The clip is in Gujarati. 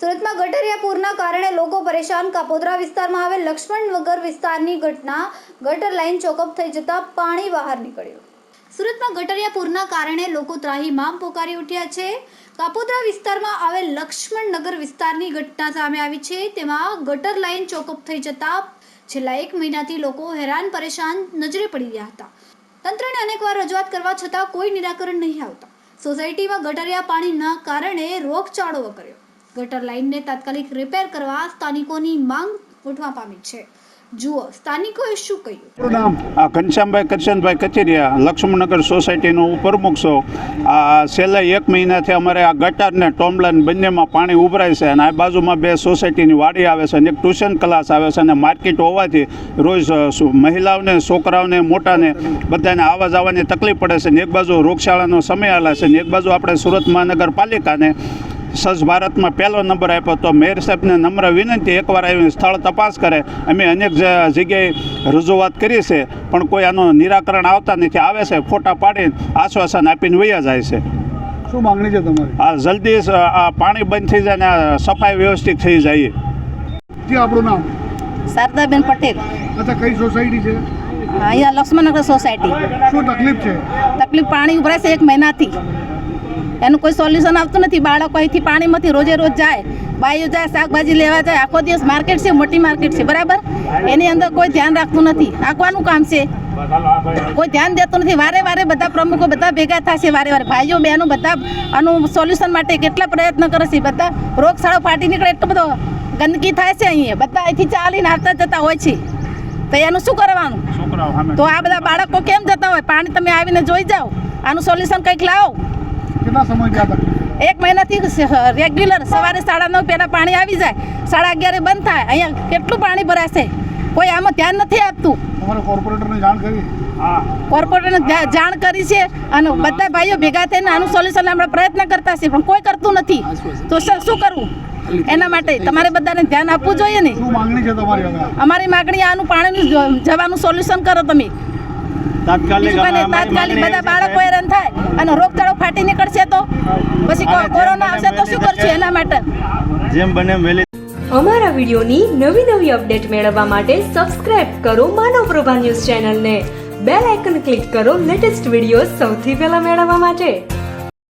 સુરતમાં ગટરિયા પૂરના કારણે લોકો પરેશાન. કાપોદરા વિસ્તારમાં આવેલ લક્ષ્મણનગર વિસ્તારની ઘટના, ગટર લાઇન ચોકઅપ થઈ જતા પાણી બહાર નીકળ્યું. સુરતમાં ગટરિયા પૂરના કારણે લોકો ત્રાહીમામ પોકારી ઉઠ્યા છે. કાપોદ્રા વિસ્તારમાં આવેલ લક્ષ્મણનગર વિસ્તારની ઘટના સામે આવી છે. તેમાં ગટર લાઇન ચોકઅપ થઈ જતા છેલ્લા એક મહિનાથી લોકો હેરાન, પરેશાન નજરે પડી રહ્યા હતા. તંત્રને અનેકવાર રજૂઆત કરવા છતાં કોઈ નિરાકરણ નહીં આવતા. સોસાયટીમાં ગટરિયા પાણીના કારણે રોગચાળો વકર્યો. ગટર લાઇનને તાત્કાલિક રિપેર કરવા સ્થાનિકોની માંગ ઉઠવા પામી છે. જુઓ, સ્થાનિકોએ શું કહ્યું? નામ આ ઘનશ્યામભાઈ કરશનભાઈ કચેરિયા, લક્ષ્મણનગર સોસાયટીનો પ્રમુખ છું. આ છેલ્લા એક મહિનાથી અમારે આ ગટર ને ટોમલાન બંનેમાં પાણી ઉભરાય છે અને આ બાજુમાં બે સોસાયટીની વાડી આવે છે અને એક ટ્યુશન ક્લાસ આવે છે અને માર્કેટ હોવાથી રોજ મહિલાઓને, છોકરાઓને, મોટાને બધાને આવવા જવાની તકલીફ પડે છે ને એક બાજુ રોગશાળાનો સમય આલે છે ને એક બાજુ આપણે સુરત મહાનગરપાલિકાને સ્વચ્છ ભારતમાં પહેલો નંબર આપ્યો તો મેયર સાહેબને નમ્ર વિનંતી એકવાર આવીને સ્થળ તપાસ કરે. અમે અનેક જગ્યાએ રજૂઆત કરી છે પણ કોઈ આનું નિરાકરણ આવતા નથી. આવે છે ફોટા પાડીને આશ્વાસન આપીને વૈયા જાય છે. શું માંગણી છે તમારી? આ જલ્દી આ પાણી બંધ થઈ જાય ને આ સફાઈ વ્યવસ્થિત થઈ જાય. જી આપણું નામ? શારદાબેન પટેલ. અચ્છા કઈ સોસાયટી છે? અહીંયા લક્ષ્મણનગર સોસાયટી શું તકલીફ છે? તકલીફ પાણી ઉભરાય છે એક મહિનાથી. એનું કોઈ સોલ્યુશન આવતું નથી. બાળકો અહીંથી પાણીમાંથી રોજે રોજ જાય બાઈઓ જાય શાકભાજી લેવા જાય. આખો દિવસ માર્કેટ છે મોટી માર્કેટ છે. બરાબર? એની અંદર કોઈ ધ્યાન રાખતું નથી. આખવાનું કામ છે. કોઈ ધ્યાન દેતું નથી. વારે વારે બધા પ્રમુખો બધા ભેગા થશે વારે વારે. ભાઈઓ બહેનો બધા આનું સોલ્યુશન માટે કેટલા પ્રયત્ન કરે છે. બધા રોગશાળો ફાટી નીકળે. એટલો બધો ગંદકી થાય છે અહીંયા. બધા અહીંથી ચાલીને આવતા જતા હોય છે. તો એનું શું કરવાનું? તો આ બધા બાળકો કેમ જતા હોય? પાણી તમે આવીને જોઈ જાઓ. આનું સોલ્યુશન કંઈક લાવો. કેટલા એક મહિનાથી રેગ્યુલર સવારે સાડા નવ પહેલાં પાણી આવી જાય સાડા અગિયારે બંધ થાય અહીંયા કેટલું પાણી ભરાશે? કોઈ આમાં ધ્યાન નથી આપતું. કોર્પોરેટરને જાણ કરી? કોર્પોરેટરને જાણ કરી છે અને બધા ભાઈઓ ભેગા થઈને આનું સોલ્યુશન આપણે પ્રયત્ન કરતા છે પણ કોઈ કરતું નથી. તો સર શું કરવું? એના માટે તમારે બધાને ધ્યાન આપવું જોઈએ ને? શું માંગણી છે તમારી હવે અમારી માગણી આનું પાણીનું જવાનું સોલ્યુશન કરો તમે. તાત્કાલિક બધા બાળકો હેરાન થાય અને રોગચાળો ફાટી નીકળશે તો પછી કોરોના આવશે તો શું કરશું એના માટે? જેમ બને વહેલી અમારા વિડીયોની નવી નવી અપડેટ મેળવવા માટે સબસ્ક્રાઇબ કરો માનવ પ્રભા ન્યૂઝ ચેનલને. બેલ આઇકન ક્લિક કરો લેટેસ્ટ વીડિયો સૌથી પહેલા મેળવવા માટે.